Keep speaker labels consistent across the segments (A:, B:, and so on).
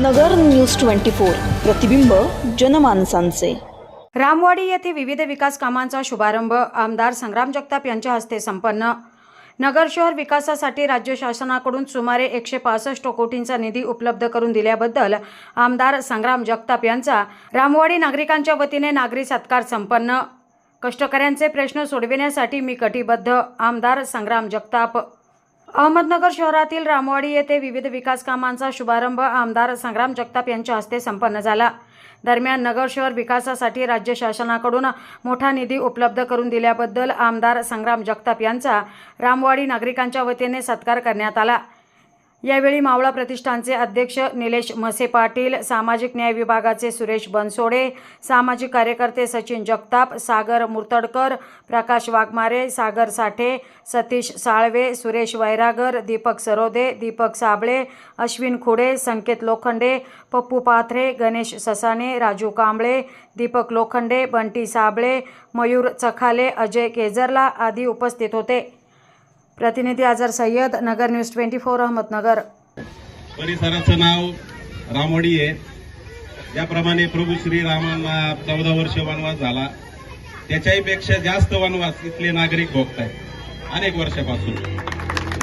A: नगर news twenty four. प्रतिबिंब जनमानसांचे.
B: रामवाडी येथे विविध विकास कामांचा शुभारंभ. आमदार संग्राम जगताप यांच्या हस्ते संपन्न. नगर शहर विकासासाठी राज्य शासनाकडून सुमारे एकशे पासष्ट कोटींचा निधी उपलब्ध करून दिल्याबद्दल आमदार संग्राम जगताप यांचा रामवाडी नागरिकांच्या वतीने नागरी सत्कार संपन्न. कष्टकऱ्यांचे प्रश्न सोडविण्यासाठी मी कटिबद्ध आमदार संग्राम जगताप. अहमदनगर शहरातील रामवाडी येथे विविध विकास कामांचा शुभारंभ आमदार संग्राम जगताप यांच्या हस्ते संपन्न झाला. दरम्यान नगर शहर विकासासाठी राज्य शासनाकडून मोठा निधी उपलब्ध करून दिल्याबद्दल आमदार संग्राम जगताप यांचा रामवाडी नागरिकांच्या वतीने सत्कार करण्यात आला. यावेळी मावळा प्रतिष्ठानचे अध्यक्ष निलेश मसे पाटील सामाजिक न्याय विभागाचे सुरेश बनसोडे सामाजिक कार्यकर्ते सचिन जगताप सागर मुर्तडकर प्रकाश वाघमारे सागर साठे सतीश साळवे सुरेश वैरागर दीपक सरोदे दीपक साबळे अश्विन खुडे संकेत लोखंडे पप्पू पाथरे गणेश ससाने राजू कांबळे दीपक लोखंडे बंटी साबळे मयूर चखाले अजय केजरला आदी उपस्थित होते. प्रतिनिधी Azhar Sayyad Nagar news twenty four Ahmednagar.
C: परिसराचं नाव रामोडी आहे. ज्याप्रमाणे प्रभू श्रीरामांना चौदा वर्ष वनवास झाला. त्याच्याही पेक्षा जास्त वनवास इथले नागरिक भोगताय अनेक वर्षापासून.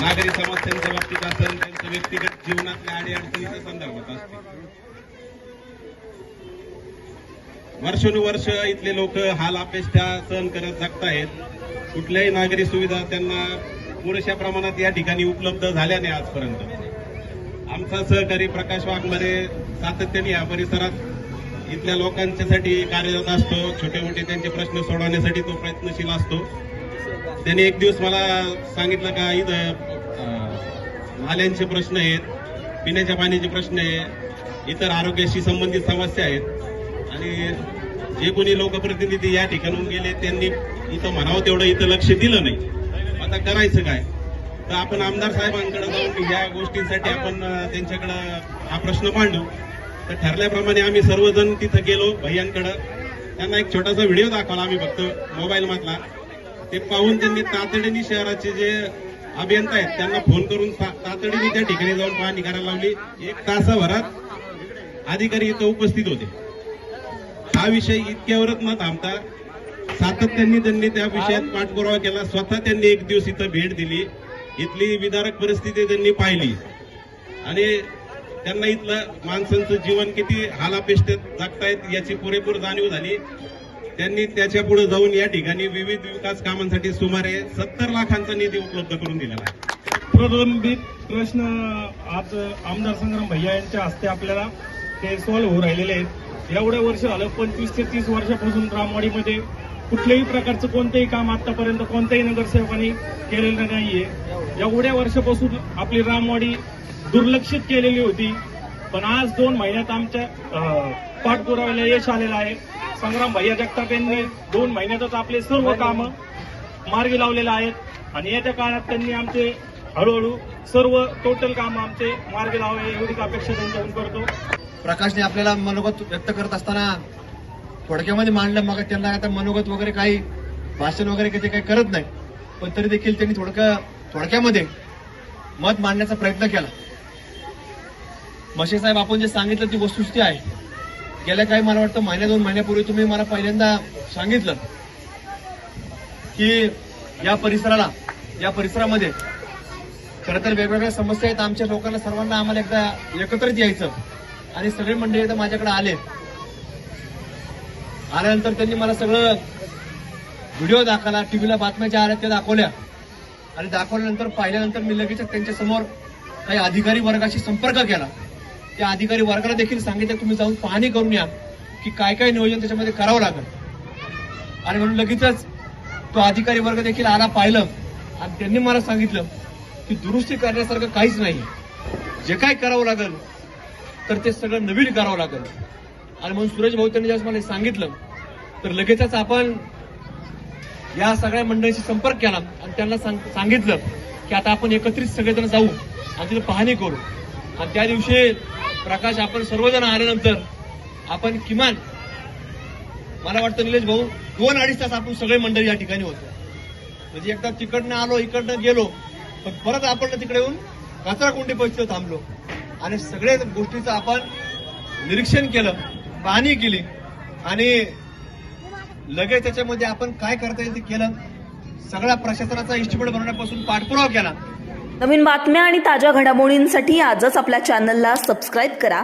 C: नागरी समस्यांच्या बाबतीत असेल त्यांच्या व्यक्तिगत जीवनातल्या अडीअडचणीच्या संदर्भात असते. वर्षानुवर्ष इथले लोक हाल अपेष्टा सहन करत जगतायत. कुठल्याही नागरी सुविधा त्यांना पुरेशा प्रमाणात या ठिकाणी उपलब्ध झाल्या नाही आजपर्यंत. आमचा सहकारी प्रकाश वाघमध्ये सातत्याने या परिसरात इथल्या लोकांच्यासाठी कार्यरत असतो. छोटे मोठे त्यांचे प्रश्न सोडवण्यासाठी तो प्रयत्नशील असतो. त्यांनी एक दिवस मला सांगितलं का इथं नाल्यांचे प्रश्न आहेत पिण्याच्या पाण्याचे प्रश्न आहे इतर आरोग्याशी संबंधित समस्या आहेत. आणि जे कोणी लोकप्रतिनिधी या ठिकाणून गेले त्यांनी इथं म्हणावं तेवढं इथं लक्ष दिलं नाही. आता करायचं काय? तर आपण आमदार साहेबांकडे जाऊन या गोष्टींसाठी आपण त्यांच्याकडं हा प्रश्न मांडू. तर ठरल्याप्रमाणे आम्ही सर्वजण तिथं गेलो भैयांकडं. त्यांना एक छोटासा व्हिडिओ दाखवला आम्ही फक्त मोबाईल मधला. ते पाहून त्यांनी तातडीने शहराचे जे अभियंता आहेत त्यांना फोन करून तातडीने त्या ठिकाणी जाऊन पाहणी करायला लावली. एक तासाभरात अधिकारी इथं उपस्थित होते. हा विषय इतक्यावरच न थांबता सातत्याने त्यांनी त्या विषयात पाठपुरावा केला. स्वतः त्यांनी एक दिवस इथं भेट दिली. इथली विदारक परिस्थिती त्यांनी पाहिली. आणि त्यांना इथलं माणसांचं जीवन किती हालापेष्टेत जगतायत याची पुरेपूर जाणीव झाली. त्यांनी त्याच्या पुढे जाऊन या ठिकाणी विविध विकास कामांसाठी सुमारे सत्तर लाखांचा निधी उपलब्ध करून दिलेला आहे.
D: प्रलंबित प्रश्न आज आमदार संग्राम भैया यांच्या हस्ते आपल्याला ते सॉल्व्ह होऊ राहिलेले आहेत. एवढ्या वर्ष झालं पंचवीस ते तीस वर्षापासून रामवाडीमध्ये कुठल्याही प्रकारचं कोणतंही काम आतापर्यंत कोणत्याही नगरसेवकांनी केलेलं नाहीये. एवढ्या वर्षापासून आपली रामवाडी दुर्लक्षित केलेली होती. पण आज दोन महिन्यात आमच्या पाठपुराव्याला यश आलेलं आहे. संग्राम भैया जगताप यांनी दोन महिन्यातच आपले सर्व कामं मार्गी लावलेले आहेत. आणि येत्या काळात त्यांनी आमचे हळूहळू सर्व टोटल काम आमचे मार्गी लावावे एवढीच अपेक्षा त्यांच्याकडून करतो.
E: प्रकाशने आपल्याला मनोगत व्यक्त करत असताना थोडक्यामध्ये मांडलं मग त्यांना आता मनोगत वगैरे काही भाषण वगैरे काही ते काही करत नाही. पण तरी देखील त्यांनी थोडक्या थोडक्यामध्ये मत मांडण्याचा प्रयत्न केला. मशे साहेब आपण जे सांगितलं ती वस्तुस्थिती आहे. गेल्या काही मला वाटतं महिन्या दोन महिन्यापूर्वी तुम्ही मला पहिल्यांदा सांगितलं की या परिसराला या परिसरामध्ये खरं तर वेगवेगळ्या समस्या आहेत. आमच्या लोकांना सर्वांना आम्हाला एकदा एकत्रित यायचं. आणि सगळे मंडळी आता माझ्याकडे आले. आल्यानंतर त्यांनी मला सगळं व्हिडिओ दाखवला टीव्हीला बातम्या ज्या आल्या त्या दाखवल्या. आणि दाखवल्यानंतर पाहिल्यानंतर मी लगेच त्यांच्यासमोर काही अधिकारी वर्गाशी संपर्क केला. त्या अधिकारी वर्गाला देखील सांगितलं तुम्ही जाऊन पाहणी करून या की काय काय नियोजन त्याच्यामध्ये करावं लागेल. आणि म्हणून लगेचच तो अधिकारी वर्ग देखील आला पाहिलं. आणि त्यांनी मला सांगितलं की दुरुस्ती करण्यासारखं काहीच नाही. जे काय करावं लागेल तर ते सगळं नवीन करावं लागेल. आणि म्हणून सुरेश भाऊ त्यांनी ज्यावेळेस मला सांगितलं तर लगेचच आपण या सगळ्या मंडळीशी संपर्क केला आणि त्यांना सांग- सांगितलं की आता आपण एकत्रित सगळेजण जाऊ आणि तिथे पाहणी करू. आणि त्या दिवशी प्रकाश आपण सर्वजण आल्यानंतर आपण किमान मला वाटतं निलेश भाऊ दोन अडीच तास आपण सगळे मंडळी या ठिकाणी होतो. म्हणजे एकदा तिकडनं आलो इकडनं गेलो पण परत आपण तिकडे येऊन कचरा कोंडी पैसे थांबलो. आणि सगळ्या गोष्टीचं आपण निरीक्षण केलं. पाहणी केली. आणि लगेच त्याच्यामध्ये आपण काय करता येईल ते केलं. सगळ्या प्रशासनाचा इस्टिमेट बनवण्यापासून पाठपुरावा केला.
A: नवीन बातम्या आणि ताज्या घडामोडींसाठी आजच आपल्या चॅनलला सबस्क्राईब करा.